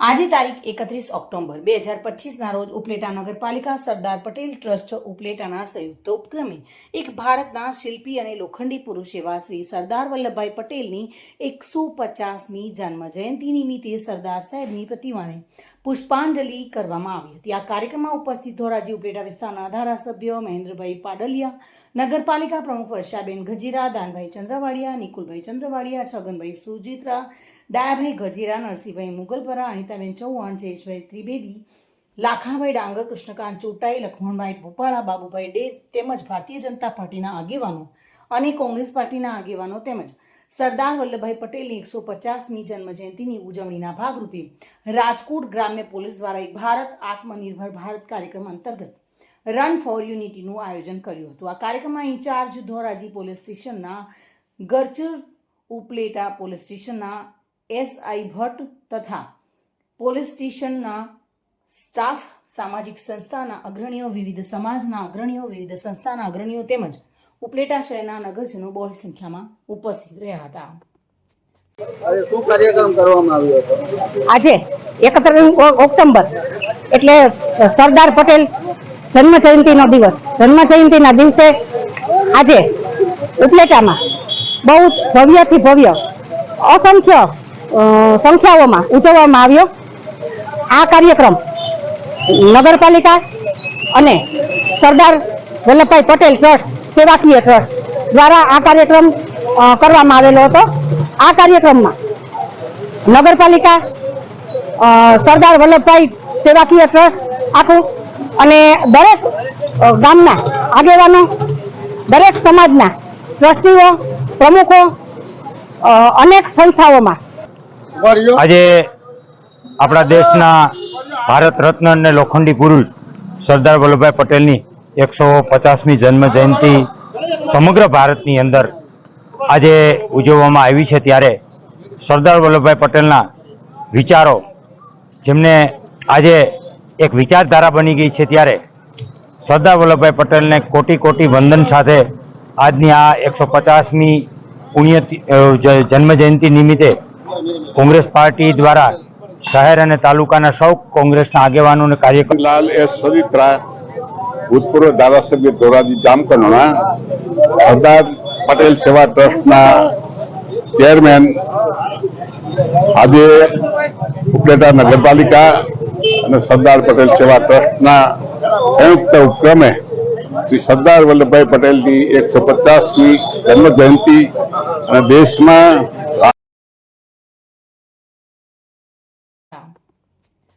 આજે તારીખ એકત્રીસ ઓક્ટોબર, બે હજાર પચીસના રોજ ઉપલેટા નગરપાલિકા સરદાર પટેલ ટ્રસ્ટ ઉપલેટાના સંયુક્ત ઉપક્રમે એક ભારતના શિલ્પી અને લોખંડી પુરુષ એવા શ્રી સરદાર વલ્લભભાઈ પટેલની એકસો પચાસમી જન્મ જયંતિ નિમિત્તે સરદાર સાહેબની પ્રતિમાને પુષ્પાંજલિ કરવામાં આવી હતી. આ કાર્યક્રમમાં ઉપસ્થિત ધોરાજી ઉપલેટા વિસ્તારના ધારાસભ્ય મહેન્દ્રભાઈ પાડલિયા, નગરપાલિકા પ્રમુખ વર્ષાબેન ગજીરા, દાનભાઈ ચંદ્રવાડિયા, નિકુલભાઈ ચંદ્રવાડિયા, છગનભાઈ સુજીત્રા ડાયાભાઈ ગજેરા, નરસિંહભાઈ મુગલપરા, અનિતાબેન ચૌહાણ, જયેશભાઈ ત્રિવેદી, લાખાભાઈ ડાંગર, કૃષ્ણકાંત ચોટાઈ, લખમણભાઈ ભોપાળા, બાબુભાઈ ડેર તેમજ ભારતીય જનતા પાર્ટીના આગેવાનો અને કોંગ્રેસ પાર્ટીના આગેવાનો તેમજ સરદાર વલ્લભભાઈ પટેલની એકસો પચાસમી જન્મજયંતિની ઉજવણીના ભાગરૂપે રાજકોટ ગ્રામ્ય પોલીસ દ્વારા એક ભારત આત્મનિર્ભર ભારત કાર્યક્રમ અંતર્ગત રન ફોર યુનિટીનું આયોજન કર્યું હતું. આ કાર્યક્રમમાં ઇન્ચાર્જ ધોરાજી પોલીસ સ્ટેશનના ગરચર ઉપલેટા પોલીસ સ્ટેશનના એસઆઈ ભટ્ટ તથા પોલીસ સ્ટેશનના સ્ટાફ સામાજિક સંસ્થાના અગ્રણીઓ વિવિધ સમાજના અગ્રણીઓ વિવિધ સંસ્થાના અગ્રણીઓ તેમજ ઉપલેટા શહેરના નગરજનો બહોળી સંખ્યામાં ઉપસ્થિત રહ્યા હતા. હવે શું કાર્યક્રમ કરવામાં આવ્યો હતો? આજે એકત્રીસ ઓક્ટોબર એટલે સરદાર પટેલ જન્મ જયંતિનો દિવસ. જન્મ જયંતિના દિવસે આજે ઉપલેટામાં બહુ ભવ્યથી ભવ્ય અસંખ્ય સંખ્યાઓમાં, ઉજવવામાં આવ્યો. આ કાર્યક્રમ નગરપાલિકા અને સરદાર વલ્લભભાઈ પટેલ ટ્રસ્ટ, સેવાકીય ટ્રસ્ટ દ્વારા આ કાર્યક્રમ કરવામાં આવેલો હતો. આ કાર્યક્રમમાં નગરપાલિકા સરદાર વલ્લભભાઈ સેવાકીય ટ્રસ્ટ આખું અને દરેક ગામના આગેવાનો, દરેક સમાજના ટ્રસ્ટીઓ, પ્રમુખો અનેક સંસ્થાઓમાં આજે આપણા દેશના ભારત રત્ન અને લોખંડી પુરુષ સરદાર વલ્લભભાઈ પટેલની એકસો પચાસમી જન્મ જયંતિ સમગ્ર ભારતની અંદર આજે ઉજવવામાં આવી છે ત્યારે સરદાર વલ્લભભાઈ પટેલના વિચારો, જેમને આજે એક વિચારધારા બની ગઈ છે ત્યારે સરદાર વલ્લભભાઈ પટેલને કોટી કોટી વંદન સાથે આજની આ એકસો પચાસમી પુણ્ય જન્મ જયંતિ નિમિત્તે કોંગ્રેસ પાર્ટી દ્વારા શહેર અને તાલુકાના સૌ કોંગ્રેસના આગેવાનો અને કાર્યકર લાલ એસ સવિત્રા, ભૂતપૂર્વ ધારાસભ્ય ધોરાજી જામકંડોના, સરદાર પટેલ સેવા ટ્રસ્ટના ચેરમેન, આજે ઉપલેટા નગરપાલિકા અને સરદાર પટેલ સેવા ટ્રસ્ટના સંયુક્ત ઉપક્રમે શ્રી સરદાર વલ્લભભાઈ પટેલની એકસો પચાસમી જન્મ જયંતિ અને દેશમાં